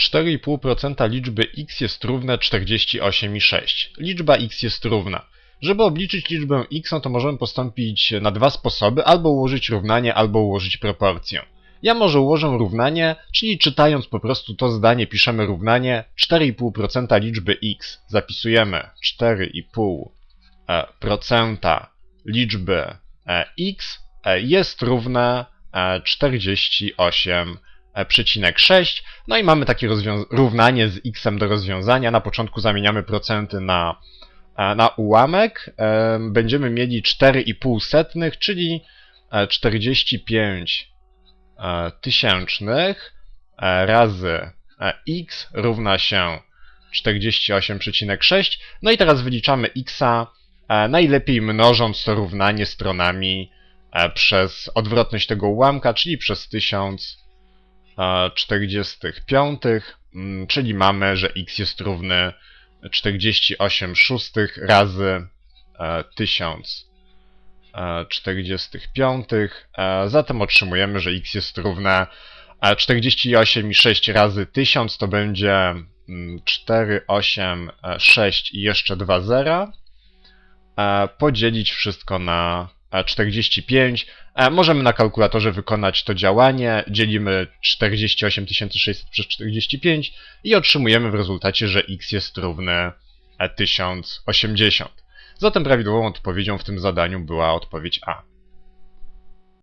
4,5% liczby x jest równe 48,6. Liczba x jest równa. Żeby obliczyć liczbę x, no to możemy postąpić na dwa sposoby, albo ułożyć równanie, albo ułożyć proporcję. Ja może ułożę równanie, czyli czytając po prostu to zdanie piszemy równanie 4,5% liczby x. Zapisujemy 4,5% liczby e, x e, jest równe e, 48 E, 0,6. No i mamy takie równanie z x do rozwiązania. Na początku zamieniamy procenty na, e, na ułamek. E, będziemy mieli 4,5 czyli 45 tysięcznych razy x równa się 48,6. No i teraz wyliczamy x'a najlepiej mnożąc to równanie stronami przez odwrotność tego ułamka, czyli przez 1000 45, mm, czyli mamy, że x jest równy 48 szóstych razy e, 1045. E, e, zatem otrzymujemy, że x jest równe 48,6 razy 1000 to będzie 4, 8, 6 i jeszcze 2 zera. Podzielić wszystko na 45. E, Możemy na kalkulatorze wykonać to działanie. Dzielimy 48 600 przez 45 i otrzymujemy w rezultacie, że x jest równy e, 1080. Zatem prawidłową odpowiedzią w tym zadaniu była odpowiedź A.